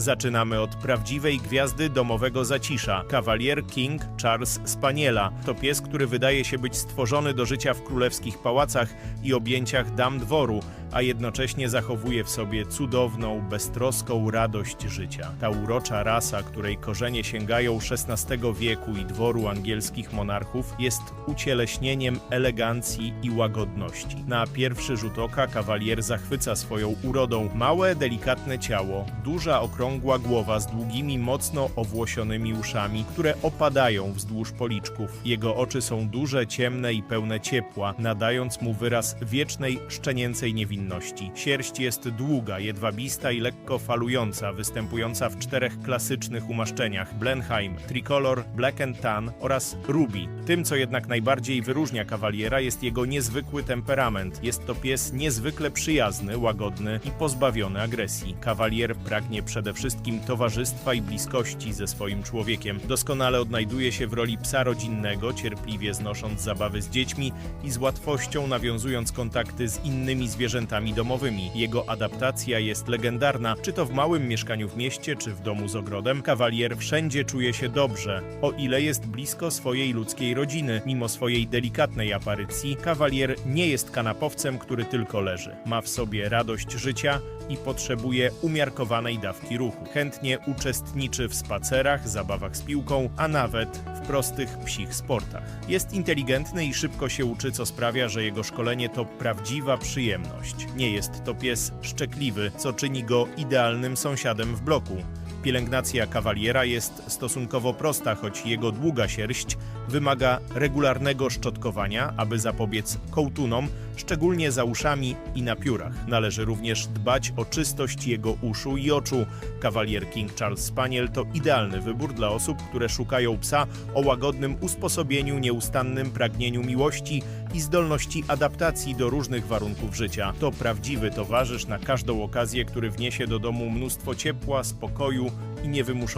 Zaczynamy od prawdziwej gwiazdy domowego zacisza, kawalier King Charles Spaniela. To pies, który wydaje się być stworzony do życia w królewskich pałacach i objęciach dam dworu, a jednocześnie zachowuje w sobie cudowną, beztroską radość życia. Ta urocza rasa, której korzenie sięgają XVI wieku i dworu angielskich monarchów, jest ucieleśnieniem elegancji i łagodności. Na pierwszy rzut oka kawalier zachwyca swoją urodą. Małe, delikatne ciało, duża, okrągła głowa z długimi, mocno owłosionymi uszami, które opadają wzdłuż policzków. Jego oczy są duże, ciemne i pełne ciepła, nadając mu wyraz wiecznej, szczenięcej niewinności. Sierść jest długa, jedwabista i lekko falująca, występująca w czterech klasycznych umaszczeniach: Blenheim, Tricolor, Black and Tan oraz Ruby. Tym, co jednak najbardziej wyróżnia kawaliera, jest jego niezwykły temperament. Jest to pies niezwykle przyjazny, łagodny i pozbawiony agresji. Kawalier pragnie przede wszystkim towarzystwa i bliskości ze swoim człowiekiem. Doskonale odnajduje się w roli psa rodzinnego, cierpliwie znosząc zabawy z dziećmi i z łatwością nawiązując kontakty z innymi zwierzętami domowymi. Jego adaptacja jest legendarna, czy to w małym mieszkaniu w mieście, czy w domu z ogrodem. Kawalier wszędzie czuje się dobrze, o ile jest blisko swojej ludzkiej rodziny. Mimo swojej delikatnej aparycji, kawalier nie jest kanapowcem, który tylko leży. Ma w sobie radość życia i potrzebuje umiarkowanej dawki ruchu. Chętnie uczestniczy w spacerach, zabawach z piłką, a nawet w prostych psich sportach. Jest inteligentny i szybko się uczy, co sprawia, że jego szkolenie to prawdziwa przyjemność. Nie jest to pies szczekliwy, co czyni go idealnym sąsiadem w bloku. Pielęgnacja kawaliera jest stosunkowo prosta, choć jego długa sierść wymaga regularnego szczotkowania, aby zapobiec kołtunom, szczególnie za uszami i na piórach. Należy również dbać o czystość jego uszu i oczu. Kawalier King Charles Spaniel to idealny wybór dla osób, które szukają psa o łagodnym usposobieniu, nieustannym pragnieniu miłości i zdolności adaptacji do różnych warunków życia. To prawdziwy towarzysz na każdą okazję, który wniesie do domu mnóstwo ciepła, spokoju i niewymuszonej